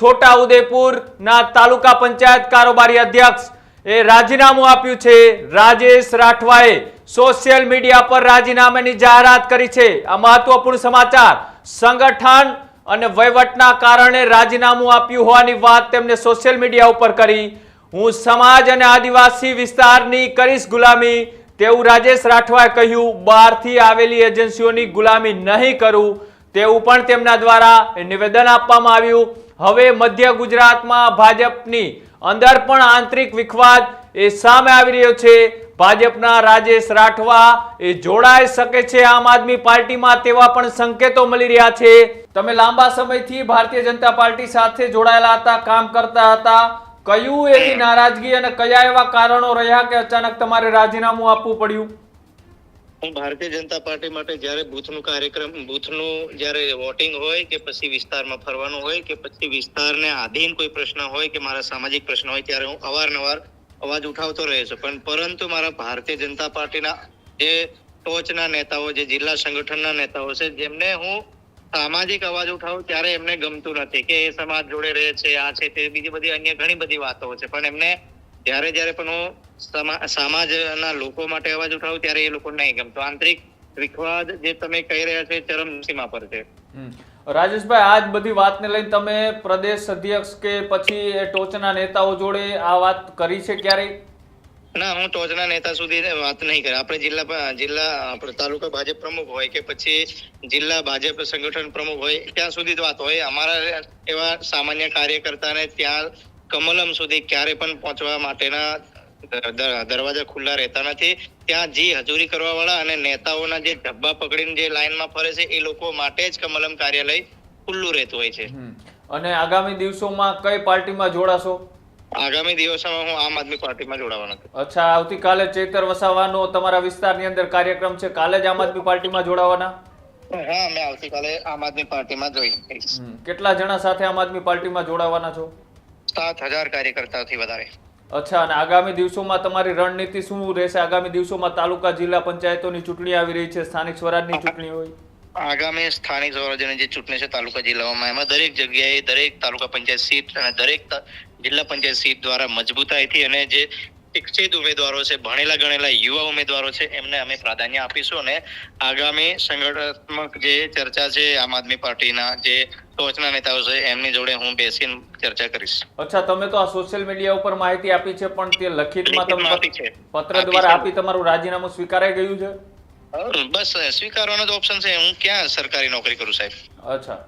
છોટા ઉદેપુરના તાલુકા પંચાયત કારોબારી અધ્યક્ષ એ રાજીનામું આપ્યું છે. રાજેશ રાઠવાએ સોશિયલ મીડિયા પર રાજીનામાની જાહેરાત કરી છે. આ મહત્વપૂર્ણ સમાચાર. સંગઠન અને વહીવટના કારણે રાજીનામું આપ્યું હોવાની વાત તેમણે સોશિયલ મીડિયા ઉપર કરી. હું સમાજ અને આદિવાસી વિસ્તારની કરીશ ગુલામી તેવું રાજેશ રાઠવાએ કહ્યું. બહારથી આવેલી એજન્સીઓની ગુલામી નહીં કરું તેવું પણ તેમના દ્વારા નિવેદન આપવામાં આવ્યું. હવે મધ્ય ગુજરાતમાં ભાજપની અંદર પણ આંતરિક વિખવાદ એ સામે આવી રહ્યો છે. ભાજપના રાજેશ રાઠવા એ જોડાઈ શકે છે આમ આદમી પાર્ટીમાં તેવા પણ સંકેતો મળી રહ્યા છે. તમે લાંબા સમયથી ભારતીય જનતા પાર્ટી સાથે જોડાયેલા હતા, કામ કરતા હતા. કયું એવી નારાજગી અને કયા એવા કારણો રહ્યા કે અચાનક તમારે રાજીનામું આપવું પડ્યું? હું ભારતીય જનતા પાર્ટી માટે જ્યારે બૂથનું કાર્યક્રમ, બૂથનું જ્યારે વોટિંગ હોય કે પછી વિસ્તારમાં ફરવાનું હોય કે પછી વિસ્તારને આધીન કોઈ પ્રશ્ન હોય કે મારા સામાજિક પ્રશ્ન હોય ત્યારે હું અવારનવાર અવાજ ઉઠાવતો રહે છું. પણ પરંતુ મારા ભારતીય જનતા પાર્ટીના જે ટોચના નેતાઓ, જે જિલ્લા સંગઠનના નેતાઓ છે, જેમને હું સામાજિક અવાજ ઉઠાવું ત્યારે એમને ગમતું નથી કે એ સમાજ જોડે રહે છે, આ છે, તે બીજી બધી અન્ય ઘણી બધી વાતો છે. પણ એમને જ્યારે જ્યારે પણ હું સમાજના લોકો માટે અવાજ ઉઠાવું ત્યારે એ લોકો નહીં ગમતો. આંતરિક વિખવાદ જે તમે કહી રહ્યા છો એ ચરમસીમા પર છે. રાજેશભાઈ રાજેશભાઈ આજ બધી વાતને લઈને તમે પ્રદેશ અધ્યક્ષ કે પછી ટોચના નેતાઓ જોડે આ વાત કરી છે ક્યારેય? ના હું ટોચના નેતા સુધી વાત નહીં કરે. આપણે જિલ્લા જિલ્લા આપણે તાલુકા ભાજપ પ્રમુખ હોય કે પછી જિલ્લા ભાજપ સંગઠન પ્રમુખ હોય ત્યાં સુધી જ વાત હોય. અમારા એવા સામાન્ય કાર્યકર્તાને ત્યાં કમલમ સુધી ક્યારે પણ પહોંચવા માટેના દરવાજા ખુલ્લા રહેતા નથી. ત્યાં જી હજુરી કરવા વાળા અને નેતાઓના જે ધબ્બા પકડીને જે લાઈનમાં ફરે છે એ લોકો માટે જ કમલમ કાર્યાલય ખુલ્લું રહેતું હોય છે. અને આગામી દિવસોમાં કઈ પાર્ટીમાં જોડાશો? આગામી દિવસોમાં હું આમ આદમી પાર્ટીમાં જોડાવાનો છું. અચ્છા આવતીકાલે ચેતર વસાવાનો તમારા વિસ્તારની અંદર કાર્યક્રમ છે. કાલે જ આમ આદમી પાર્ટીમાં જોડાવાના? હા મેં આવતીકાલે આમ આદમી પાર્ટીમાં જોઈ કેટલા જણા સાથે આમ આદમી પાર્ટીમાં જોડાવાના છો? સાત હજાર કાર્યકર્તાઓથી વધારે. અચ્છા, અને આગામી દિવસોમાં તમારી રણનીતિ શું રહેશે? આગામી દિવસોમાં તાલુકા, જિલ્લા પંચાયતોની ચૂંટણી આવી રહી છે, સ્થાનિક સ્વરાજની ચૂંટણી હોય. આગામી સ્થાનિક સ્વરાજ્યની જે ચૂંટણી છે તાલુકા, જિલ્લાઓમાં, એમાં દરેક જગ્યાએ દરેક તાલુકા પંચાયત સીટ અને દરેક જિલ્લા પંચાયત સીટ દ્વારા મજબૂતાઈથી અને જે શિક્ષિત ઉમેદવારો છે, ભણેલા ગણેલા યુવા ઉમેદવારો છે, એમને અમે પ્રાધાન્ય આપીશું અને આગામી સંગઠનાત્મક જે ચર્ચા છે, આમ આદમી પાર્ટીના જે ટોચના નેતાઓ છે એમની જોડે હું બેસીને ચર્ચા કરીશ. અચ્છા તમે તો આ સોશિયલ મીડિયા ઉપર માહિતી આપી છે પણ તે લખિતમાં તમે. પત્ર દ્વારા આપી તમારું રાજીનામું સ્વીકારાઈ ગયું છે? બસ સ્વીકારવાનો જ ઓપ્શન છે. હું ક્યાં સરકારી નોકરી કરું સાહેબ? અચ્છા.